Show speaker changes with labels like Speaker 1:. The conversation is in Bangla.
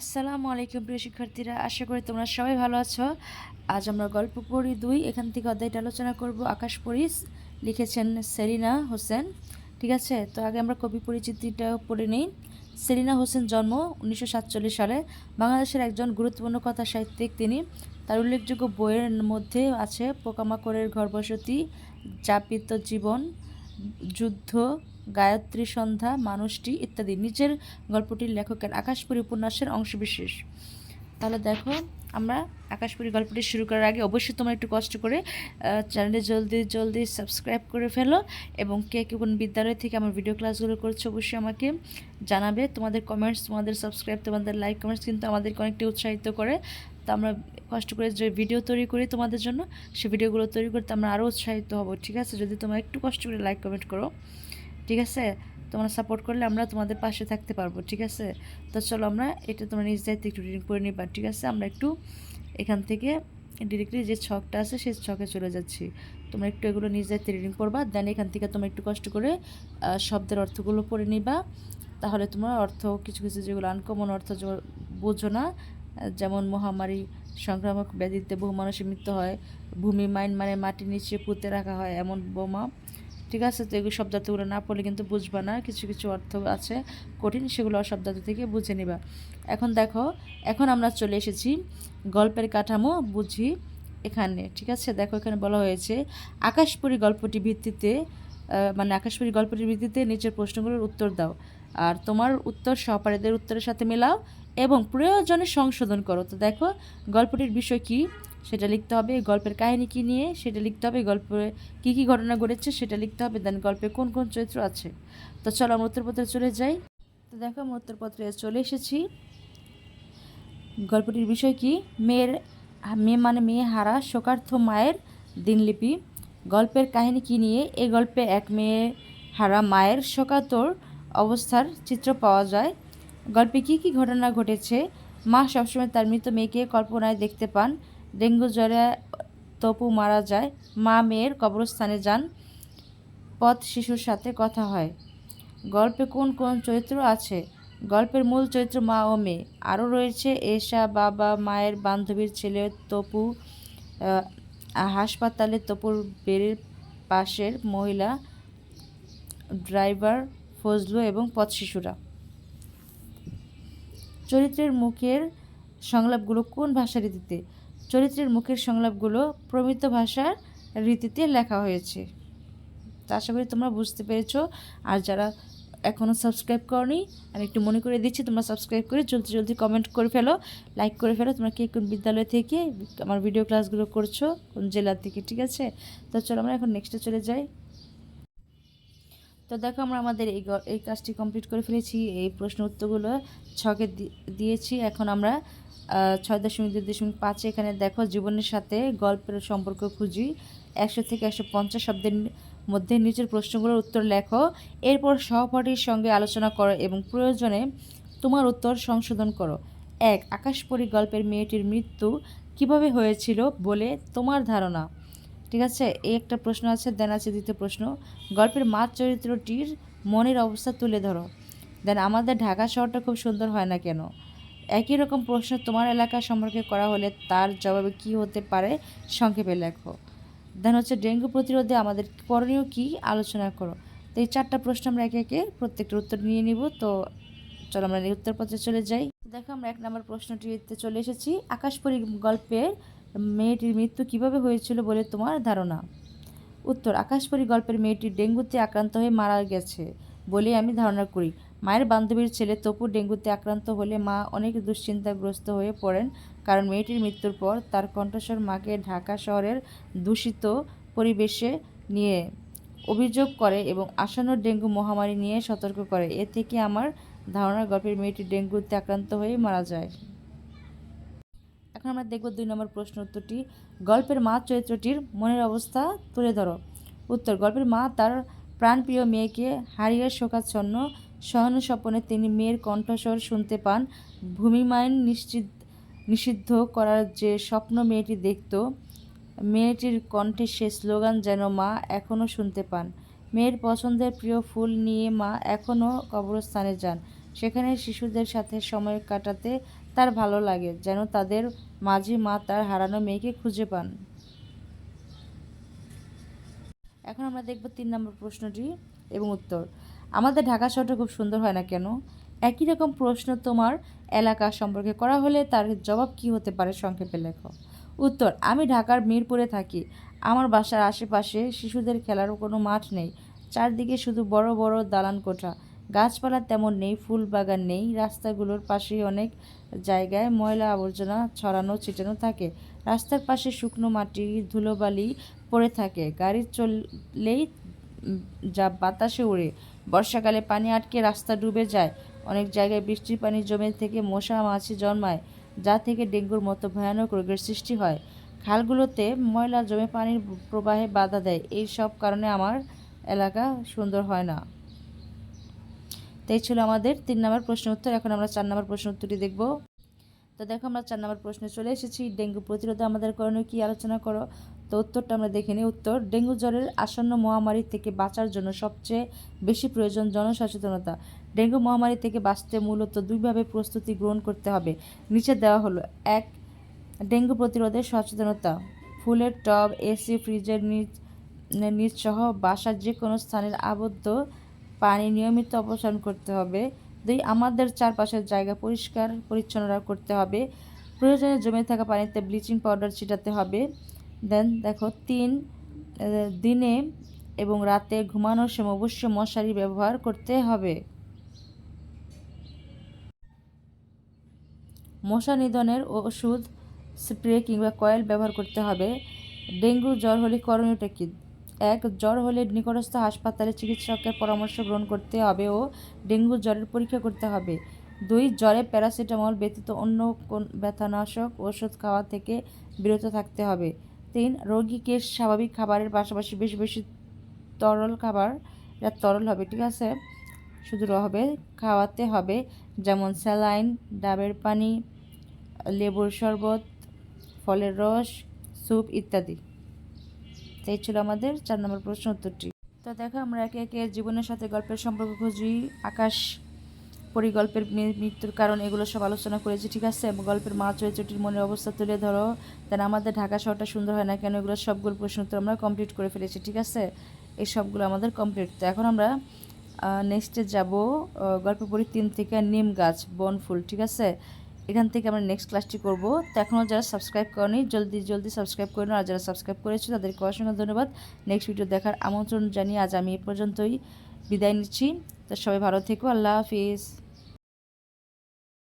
Speaker 1: আসসালামু আলাইকুম প্রিয় শিক্ষার্থীরা, আশা করি তোমরা সবাই ভালো আছো। আজ আমরা গল্প পড়ি দুই, এখান থেকে অধ্যায়টা আলোচনা করব। আকাশ পরিস লিখেছেন সেরিনা হোসেন, ঠিক আছে? তো আগে আমরা কবি পরিচিতিটা পড়ে নিই। সেরিনা হোসেন জন্ম উনিশশো সাতচল্লিশ সালে, বাংলাদেশের একজন গুরুত্বপূর্ণ কথা সাহিত্যিক তিনি। তার উল্লেখযোগ্য বইয়ের মধ্যে আছে, পোকামাকড়ের ঘরবসতি, যাপিত জীবন, যুদ্ধ গায়ত্রী সন্ধ্যা, মানুষটি ইত্যাদি। নিজের গল্পটির লেখকের আকাশপুরী উপন্যাসের অংশবিশেষ। তাহলে দেখো, আমরা আকাশপুরী গল্পটি শুরু করার আগে অবশ্যই তোমরা একটু কষ্ট করে চ্যানেলে জলদি জলদি সাবস্ক্রাইব করে ফেলো এবং কে কে কোন বিদ্যালয় থেকে আমার ভিডিও ক্লাসগুলো করছ অবশ্যই আমাকে জানাবে। তোমাদের কমেন্টস তোমাদের সাবস্ক্রাইব তোমাদের লাইক কমেন্টস কিন্তু আমাদেরকে অনেকটা উৎসাহিত করে। তো আমরা কষ্ট করে যে ভিডিও তৈরি করি তোমাদের জন্য, সে ভিডিওগুলো তৈরি করতে আমরা আরও উৎসাহিত হব, ঠিক আছে? যদি তোমরা একটু কষ্ট করে লাইক কমেন্ট করো। ঠিক আছে? তোমরা সাপোর্ট করলে আমরা তোমাদের পাশে থাকতে পারব, ঠিক আছে? তো চলো আমরা এটা তোমরা নিজ দায়িত্বে একটু রিডিং করে নিবা, ঠিক আছে? আমরা একটু এখান থেকে ডিরেক্টলি যে ছকটা আছে সেই ছকে চলে যাচ্ছি। তোমরা একটু এগুলো নিজ দায়িত্বে রিডিং করবা দেন এখান থেকে তোমরা একটু কষ্ট করে শব্দের অর্থগুলো পড়ে নিবা। তাহলে তোমরা অর্থ, কিছু কিছু যেগুলো আনকমন অর্থ বোঝো না, যেমন মহামারী, সংক্রামক ব্যাধিতে বহু মানুষের মৃত্যু হয়, ভূমি, মাইন মানে মাটির নিচে পুঁতে রাখা হয়, এমন বোমা। ঠিক আছে? তো এগুলো শব্দার্থগুলো না পড়লে কিন্তু বুঝবা না। কিছু কিছু অর্থ আছে কঠিন, সেগুলো শব্দার্থ থেকে বুঝে নিবা। এখন দেখো, এখন আমরা চলে এসেছি গল্পের কাঠামো বুঝি এখানে, ঠিক আছে? দেখো এখানে বলা হয়েছে, আকাশপুরী গল্পটি ভিত্তিতে মানে আকাশপুরী গল্পটির ভিত্তিতে নিচের প্রশ্নগুলোর উত্তর দাও। আর তোমার উত্তর সহপারীদের উত্তরের সাথে মেলাও এবং প্রয়োজনে সংশোধন করো। তো দেখো, গল্পটির বিষয় কি? সেটা লিখতে হবে গল্পের কাহিনী কী নিয়ে সেটা লিখতে হবে গল্পে কী কী ঘটনা ঘটেছে সেটা লিখতে হবে দেন গল্পে কোন কোন চরিত্র আছে। তো চলো আমরা উত্তরপত্রে চলে যাই। তো দেখো আমরা উত্তরপত্রে চলে এসেছি। গল্পটির বিষয় কি? মেয়ের মেয়ে মানে মেয়ে হারা, শোকার্থ মায়ের দিনলিপি। গল্পের কাহিনী কী নিয়ে? এই গল্পে এক মেয়ে হারা মায়ের শোকাতর অবস্থার চিত্র পাওয়া যায়। গল্পে কী কী ঘটনা ঘটেছে? মা সবসময় তার মৃত মেয়েকে কল্পনায় দেখতে পান। ডেঙ্গু জ্বরে তপু মারা যায়। মা মেয়ের কবরস্থানে যান। পথ শিশুর সাথে কথা হয়। গল্পে কোন কোন চরিত্র আছে? গল্পের মূল চরিত্র মা ও মেয়ে। আরও রয়েছে এশা, বাবা, মায়ের বান্ধবীর ছেলে তপু হাসপাতালে তপুর বেড়ের পাশের মহিলা, ড্রাইভার ফজলু এবং পথ শিশুরা। চরিত্রের মুখের সংলাপগুলো কোন ভাষা রীতিতে? চরিত্রের মুখের সংলাপগুলো প্রমিত ভাষার রীতিতে লেখা হয়েছে। তা আশা করি তোমরা বুঝতে পেরেছ। আর যারা এখনও সাবস্ক্রাইব করনি, আমি একটু মনে করে দিচ্ছি, তোমরা সাবস্ক্রাইব করে জলদি জলদি কমেন্ট করে ফেলো, লাইক করে ফেলো। তোমরা কে কোন বিদ্যালয় থেকে আমার ভিডিও ক্লাসগুলো করছ, কোন জেলার থেকে ঠিক আছে? তো চলো আমরা এখন নেক্সটে চলে যাই। তো দেখো আমরা আমাদের এই এই কাজটি কমপ্লিট করে ফেলেছি। এই প্রশ্ন উত্তরগুলো ছকে দিয়েছি। এখন আমরা ছয় দশমিক দুই দশমিক পাঁচে এখানে দেখো জীবনের সাথে গল্পের সম্পর্ক খুঁজি। একশো থেকে একশো পঞ্চাশ শব্দের মধ্যে নিচের প্রশ্নগুলোর উত্তর লেখো। এরপর সহপাঠীর সঙ্গে আলোচনা করো এবং প্রয়োজনে তোমার উত্তর সংশোধন করো। এক আকাশপরী গল্পের মেয়েটির মৃত্যু কীভাবে হয়েছিল বলে তোমার ধারণা? ঠিক আছে? এই একটা প্রশ্ন আছে দেন আছে দ্বিতীয় প্রশ্ন। গল্পের মাছ চরিত্রটির মনের অবস্থা তুলে ধরো। দেন আমাদের ঢাকা শহরটা খুব সুন্দর হয় না কেন? একই রকম প্রশ্ন তোমার এলাকা সম্পর্কে করা হলে তার জবাবে কি হতে পারে সংক্ষেপে লেখো। দেন হচ্ছে ডেঙ্গু প্রতিরোধে আমাদের করণীয় কি? আলোচনা করো। তো এই চারটা প্রশ্ন আমরা একে একে প্রত্যেকটার উত্তর নিয়ে নিব। তো চলো আমরা উত্তরপত্রে চলে যাই। দেখো আমরা এক নম্বর প্রশ্নটিতে চলে এসেছি। আকাশপরী গল্পের মেয়েটির মৃত্যু কীভাবে হয়েছিল বলে তোমার ধারণা? উত্তর, আকাশপরী গল্পের মেয়েটি ডেঙ্গুতে আক্রান্ত হয়ে মারা গেছে বলে আমি ধারণা করি। মায়ের বান্ধবীর ছেলে তপু ডেঙ্গুতে আক্রান্ত হলে মা অনেক দুশ্চিন্তাগ্রস্ত হয়ে পড়েন কারণ মেয়েটির মৃত্যুর পর তার কণ্ঠস্বর মাকে ঢাকা শহরের দূষিত পরিবেশে নিয়ে অভিযোগ করে এবং আসন্ন ডেঙ্গু মহামারী নিয়ে সতর্ক করে। এ থেকে আমার ধারণা, গল্পের মেয়েটি ডেঙ্গুতে আক্রান্ত হয়ে মারা যায়। এখন আমরা দেখব দুই নম্বর প্রশ্ন উত্তরটি। গল্পের মা চরিত্রটির মনের অবস্থা তুলে ধরো। উত্তর, গল্পের মা তার প্রাণপ্রিয় মেয়েকে হারিয়ে শোকাচ্ছন্ন স্বপ্নে তিনি মেয়ের কণ্ঠস্বর শুনতে পান। ভূমিমায়ন নিশ্চিত, নিষিদ্ধ করার যে স্বপ্ন মেয়েটি দেখত, মেয়েটির কণ্ঠে সে স্লোগান যেন মা এখনও শুনতে পান। মেয়ের পছন্দের প্রিয় ফুল নিয়ে মা এখনও কবরস্থানে যান। সেখানে শিশুদের সাথে সময় কাটাতে তার ভালো লাগে, যেন তাদের মাঝে মা তার হারানো মেয়েকে খুঁজে পান। এখন আমরা দেখব তিন নম্বর প্রশ্নটি এবং উত্তর। আমাদের ঢাকা শহরটা খুব সুন্দর হয় না কেন? একই রকম প্রশ্ন তোমার এলাকা সম্পর্কে করা হলে তার জবাব কি হতে পারে সংক্ষেপে লেখো। উত্তর, আমি ঢাকার মিরপুরে থাকি। আমার বাসার আশেপাশে শিশুদের খেলার কোনো মাঠ নেই। চারদিকে শুধু বড় বড় দালান কোঠা। গাছপালা তেমন নেই ফুল বাগান নেই, রাস্তাগুলোর পাশেই অনেক জায়গায় ময়লা আবর্জনা ছড়ানো, ছিটানো থাকে। রাস্তার পাশে শুকনো মাটি, ধুলোবালি পড়ে থাকে। গাড়ি চললেই যা বাতাসে উড়ে বর্ষাকালে পানি আটকে রাস্তা ডুবে যায়। অনেক জায়গায় বৃষ্টির পানি জমে থেকে মশা, মাছি জন্মায়, যা থেকে ডেঙ্গুর মতো ভয়ানক রোগের সৃষ্টি হয়। খালগুলোতে ময়লা জমে পানির প্রবাহে বাধা দেয়। এই সব কারণে আমার এলাকা সুন্দর হয় না। তো এই ছিল আমাদের তিন নম্বর প্রশ্ন উত্তর। এখন আমরা চার নম্বর প্রশ্ন উত্তরটি দেখব। তো দেখো, আমরা চার নম্বর প্রশ্নে চলে এসেছি। ডেঙ্গু প্রতিরোধে আমাদের করণীয় কী আলোচনা করো? তো উত্তরটা আমরা দেখে নিই। উত্তর, ডেঙ্গু জ্বরের আসন্ন মহামারী থেকে বাঁচার জন্য সবচেয়ে বেশি প্রয়োজন জনসচেতনতা। ডেঙ্গু মহামারী থেকে বাঁচতে মূলত দুইভাবে প্রস্তুতি গ্রহণ করতে হবে। নিচে দেওয়া হলো, এক, ডেঙ্গু প্রতিরোধে সচেতনতা। ফুলের টব, এসি, ফ্রিজের নিচ নিচ সহ বাসার যে কোনো স্থানের আবদ্ধ পানি নিয়মিত অপসারণ করতে হবে। দুই, আমাদের চারপাশের জায়গা পরিষ্কার, পরিচ্ছন্ন করতে হবে। প্রয়োজনে জমে থাকা পানিতে ব্লিচিং পাউডার ছিটাতে হবে। দেন দেখো, তিন দিনে এবং রাতে ঘুমানোর সময় অবশ্যই মশারি ব্যবহার করতে হবে। মশা নিধনের ওষুধ, স্প্রে কিংবা কয়েল ব্যবহার করতে হবে। ডেঙ্গু, জ্বর হলে করণীয়টা কি? এক জ্বর হলে নিকটস্থ হাসপাতালে চিকিৎসকের পরামর্শ গ্রহণ করতে হবে ও ডেঙ্গু জ্বরের পরীক্ষা করতে হবে। দুই, জ্বরে প্যারাসিটামল ব্যতীত অন্য কোন ব্যথানাশক ওষুধ খাওয়া থেকে বিরত থাকতে হবে। তিন, রোগীকে স্বাভাবিক খাবারের পাশাপাশি বেশি বেশি তরল খাবার এটা তরল হবে, ঠিক আছে? শুধু হবে, খাওয়াতে হবে, যেমন স্যালাইন, ডাবের পানি, লেবুর শরবত, ফলের রস, স্যুপ ইত্যাদি। তো এই ছিল আমাদের চার নম্বর প্রশ্ন উত্তরটি। তো দেখো আমরা একে একে জীবনের সাথে গল্পের সম্পর্ক খুঁজি, আকাশ পরিগল্পের মৃত্যুর কারণ এগুলো সব আলোচনা করেছি, ঠিক আছে? গল্পের মা চরিত্রটির মনের অবস্থা তুলে ধরো। দেন আমাদের ঢাকা শহরটা সুন্দর হয় না কেন? এগুলো সবগুলো প্রশ্ন উত্তর আমরা কমপ্লিট করে ফেলেছি, ঠিক আছে? এই সবগুলো আমাদের কমপ্লিট তো এখন আমরা নেক্সটে যাব গল্প পড়ি তিন থেকে নিম গাছ, বনফুল, ঠিক আছে? এখান থেকে আমরা নেক্সট ক্লাসটি করব। তো এখনও যারা সাবস্ক্রাইব করেনি, জলদি জলদি সাবস্ক্রাইব করে আর যারা সাবস্ক্রাইব করেছে, তাদেরকে অসংখ্য ধন্যবাদ। নেক্সট ভিডিও দেখার আমন্ত্রণ জানিয়ে আজ আমি এ পর্যন্তই বিদায় নিচ্ছি। তো সবাই ভালো থেকো। আল্লাহ হাফিজ।